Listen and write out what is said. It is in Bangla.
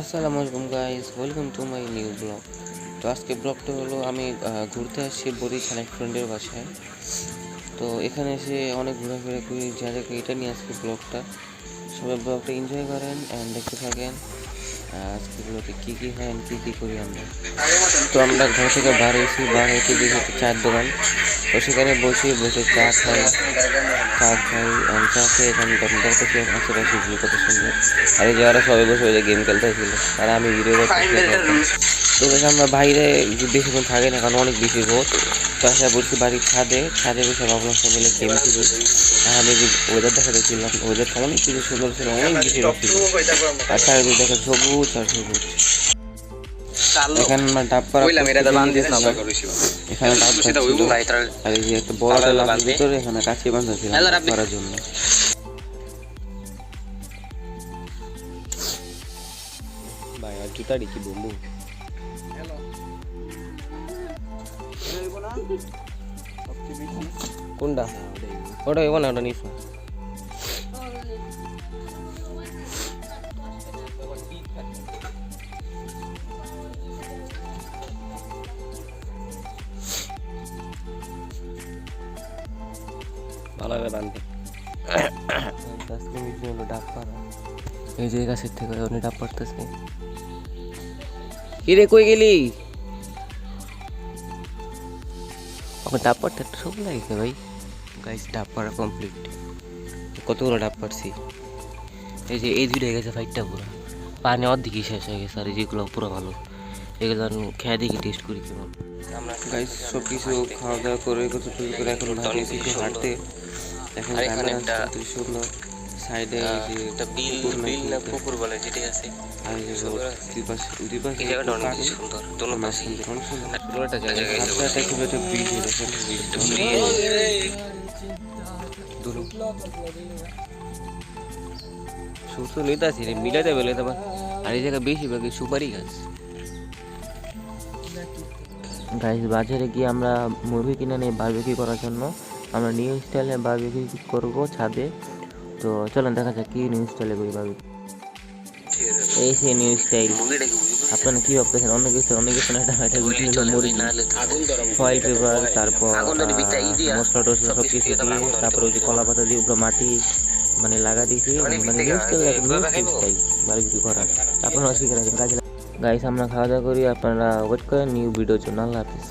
আসসালামু আলাইকুম guys welcome to my new blog তো আজকে ব্লগটা হলো, আমি ঘুরতে আসছি বরিশাল এক ফ্রেন্ডের বাসায়। তো এখানে এসে অনেক ঘোরাফেরা করি, যা যাকে এটা নিয়ে আজকে ব্লগটা সবাই ব্লগটা এনজয় করেন অ্যান্ড দেখতে থাকেন। আজকে ব্লগে কী কী হয় কী কী করি আমরা। তো আমরা ঘর থেকে বার হয়েছি বার হয়েছি দেখি চায়ের দোকান। তো সেখানে বসে বসে চা খাই চা খাই and চা খেয়ে এখানে তখন দেখতেছি আশেপাশে ভিউ কত সুন্দর আর এই যারা সবাই বসে বসে গেম খেলতে খেলতেছিল আর আমি ভিডিও তো আমরা বাইরে বেশিক্ষণ থাকি না, কারণ অনেক বেশি রোদ। তো আশা বলছি বাড়ির ছাদে ছাদে বসে ভাবলাম সব মিলে গেম খেলি। আর আমি যে ওয়েদার দেখা দেখছিলাম ওয়েদারটা অনেক কিছু সুন্দর ছিল, অনেক বেশি ছিল। আর চারিদিকে দেখে সবুজ আর সবুজ। এখানে আমরা ডাব পাড়া এখানে ডাব ছিল আর এই যে একটা বড় তেলার ভিতরে এখানে কাছে বাঁধা ছিল ডাব করার জন্য ভাই আর জুতারি কি বলব কোনটা ওটা এবার না ওটা নিস ভালো হলো ডাব পাড়া এই যে এই গাছের থেকে উনি ডাব পাড়তেছে। কই গেলি? আমার ডাব পাড়তে একটা সব লাগছে ভাই। গাইস ডাব পাড়া কমপ্লিট কতগুলো ডাব পাড়ছি? এই যে এই দুইটা গেছে ফাইটটা পুরো। পানি অর্ধেকই শেষ হয়ে গেছে আর যেগুলো পুরো ভালো এগুলো খেয়ে দেখি টেস্ট করি কেমন। আমরা গাইস সব কিছু খাওয়া দাওয়া করে কত করে এখন ভাবছি হাঁটতে। আর এখানে একটা- সুন্দর সাইডে একটা বিল বিল না পুকুর বলে যেটাই আছে। আর এই যে সুন্দর রোড, আছে। দুই পাশে দুই পাশে এই জায়গাটা অনেক সুন্দর দোনো পাশে অনেক সুন্দর। সুন্দর একটা জায়গা গেছে রাস্তাটা ছিল একটা ব্রিজ দেখেন ব্রিজটা সুস্থ নিতে আসি রে মিলাতে বেলে তোমার আর এই জায়গায় বেশিরভাগ সুপারি গাছ। গাইস বাজারে গিয়ে আমরা মুরগি কিনে নিই বারবিকিউ করার জন্য। আমরা নিউ স্টাইলে বারবিকিউ করব ছাদে। তো চলেন দেখা যাক কি নিউ স্টাইলে করি বারবিকিউ এই সেই নিউ স্টাইল আপনারা কি ভাবতেছেন? অন্য কিছু অন্য কিছু না এটা ভিডিও নাহলে ফয়েল পেপার তারপর মশলা টসলা সব কিছু দিয়ে তারপর ওই যে কলা পাতা দিয়ে উপরে মাটি মানে লাগা দিয়েছি। মানে new style new? Style barbecue করা আপনারা শিখে রাখেন কাজে গাইস আমরা খাওয়া দাওয়া করি আপনারা ওয়েট করেন নিউ ভিডিওর জন্য। আল্লাহ হাফিজ।